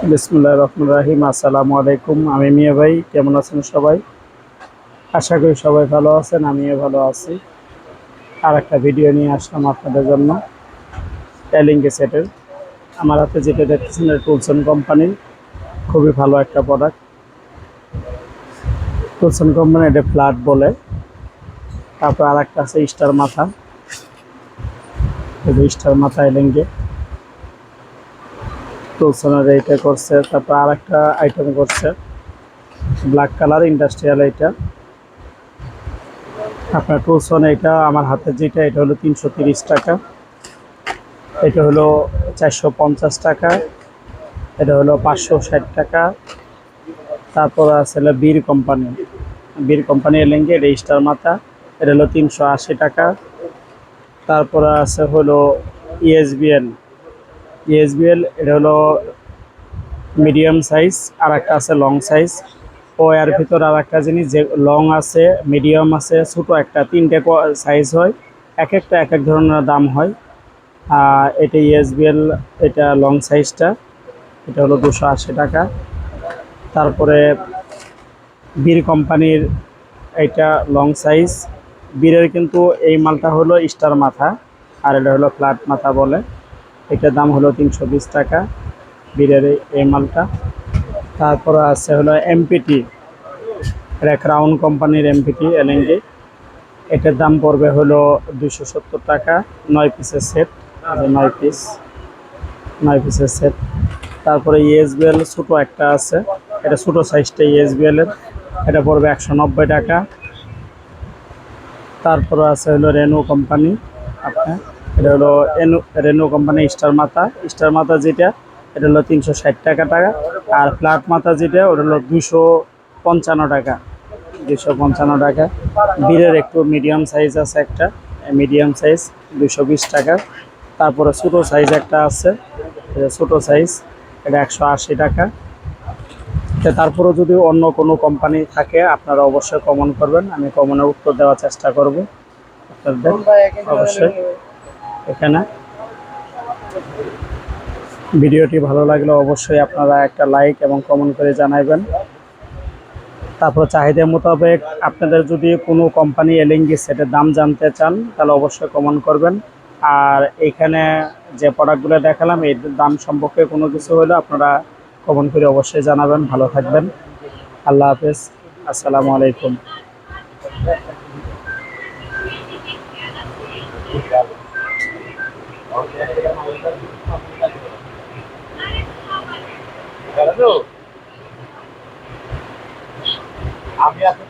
বিসমুল্লাহ রহমান রাহিম। আসসালামু আলাইকুম। আমি মিয়া ভাই। কেমন আছেন সবাই? আশা করি সবাই ভালো আছেন, আমিও ভালো আছি। আর একটা ভিডিও নিয়ে আসলাম আপনাদের জন্য। এলিঙ্গে সেটের আমার হাতে যেটা দেখতেছেন টুলসন কোম্পানির খুবই ভালো একটা প্রোডাক্ট টুলসন কোম্পানি এটা ফ্ল্যাট বলে। তারপর আর একটা আছে স্টার মাথা স্টার মাথা এলিঙ্গে টুলসনের এইটা করছে, তারপর আর একটা আইটেম করছে। ব্ল্যাক কালার ইন্ডাস্ট্রিয়াল এইটা। আপনার টুলসন এটা আমার হাতে যেটা, এটা হলো তিনশো টাকা। এটা হলো চারশো পঞ্চাশ টাকা। এটা হলো পাঁচশো ষাট টাকা। তারপর আছে হলো বীর কোম্পানি। বীর কোম্পানি লেঙ্গে এটা স্টার মাথা। এটা হলো তিনশো আশি টাকা। তারপরে আছে হলো E ইএসবিএল এটা হলো মিডিয়াম সাইজ আর একটা আছে লং সাইজ। ও এর ভিতর আর একটা জিনিস, যে লং আছে, মিডিয়াম আছে, ছোটো একটা, তিনটে সাইজ হয়। এক একটা এক এক ধরনের দাম হয়। এটা ইএসবিএল এটা লং সাইজটা, এটা হলো দুশো আশি টাকা। তারপরে বীর কোম্পানির এটা লং সাইজ। বীরের কিন্তু এই মালটা হলো স্টার মাথা, আর এটা হলো ফ্ল্যাট মাথা বলে। এটার দাম হলো তিনশো বিশ টাকা বীরের এই- মালটা। তারপর আছে হলো এমপিটি এটা ক্রাউন কোম্পানির এমপিটি এলএনজি এটার দাম পড়বে হলো দুশো সত্তর টাকা, নয় পিসের সেট নয় পিস, নয় পিসের সেট। তারপরে ইএসবিএল ছোটো একটা আছে, এটা ছোটো সাইজটা ইএসবিএল এর, এটা পড়বে একশো নব্বই টাকা। তারপরে আছে হলো রেনো কোম্পানি আপনার। এটা হলো এনো রেনো কোম্পানি স্টার মাথা স্টার মাথা যেটা এটা হলো তিনশো ষাট টাকা টাকা। আর ফ্ল্যাট মাথা যেটা ওটা হলো দুশো পঞ্চান্ন টাকা। দুশো পঞ্চান্ন টাকা। বীরের একটু মিডিয়াম সাইজ আছে একটা। মিডিয়াম সাইজ দুশো বিশ টাকা। তারপরে ছোটো সাইজ একটা আছে। এটা ছোটো সাইজ এটা একশো আশি টাকা। তো তারপরেও যদি অন্য কোনো কোম্পানি থাকে আপনারা অবশ্যই কমন করবেন। আমি কমনের উত্তর দেওয়ার চেষ্টা করব। আপনাদের অবশ্যই। এখানে। ভিডিওটি ভালো লাগলে অবশ্যই আপনারা একটা লাইক এবং কমেন্ট করে জানাবেন তারপর চাহিদা মোতাবেক আপনাদের যদি কোনো কোম্পানি এলিঙ্গি সেটের দাম জানতে চান, তাহলে অবশ্যই কমেন্ট করবেন। আর এখানে যে প্রোডাক্টগুলো দেখালাম এই দাম সম্পর্কে কোনো কিছু হলে আপনারা কমেন্ট করে অবশ্যই জানাবেন। ভালো থাকবেন। আল্লাহ হাফেজ। আসসালামু আলাইকুম। আমি আজকে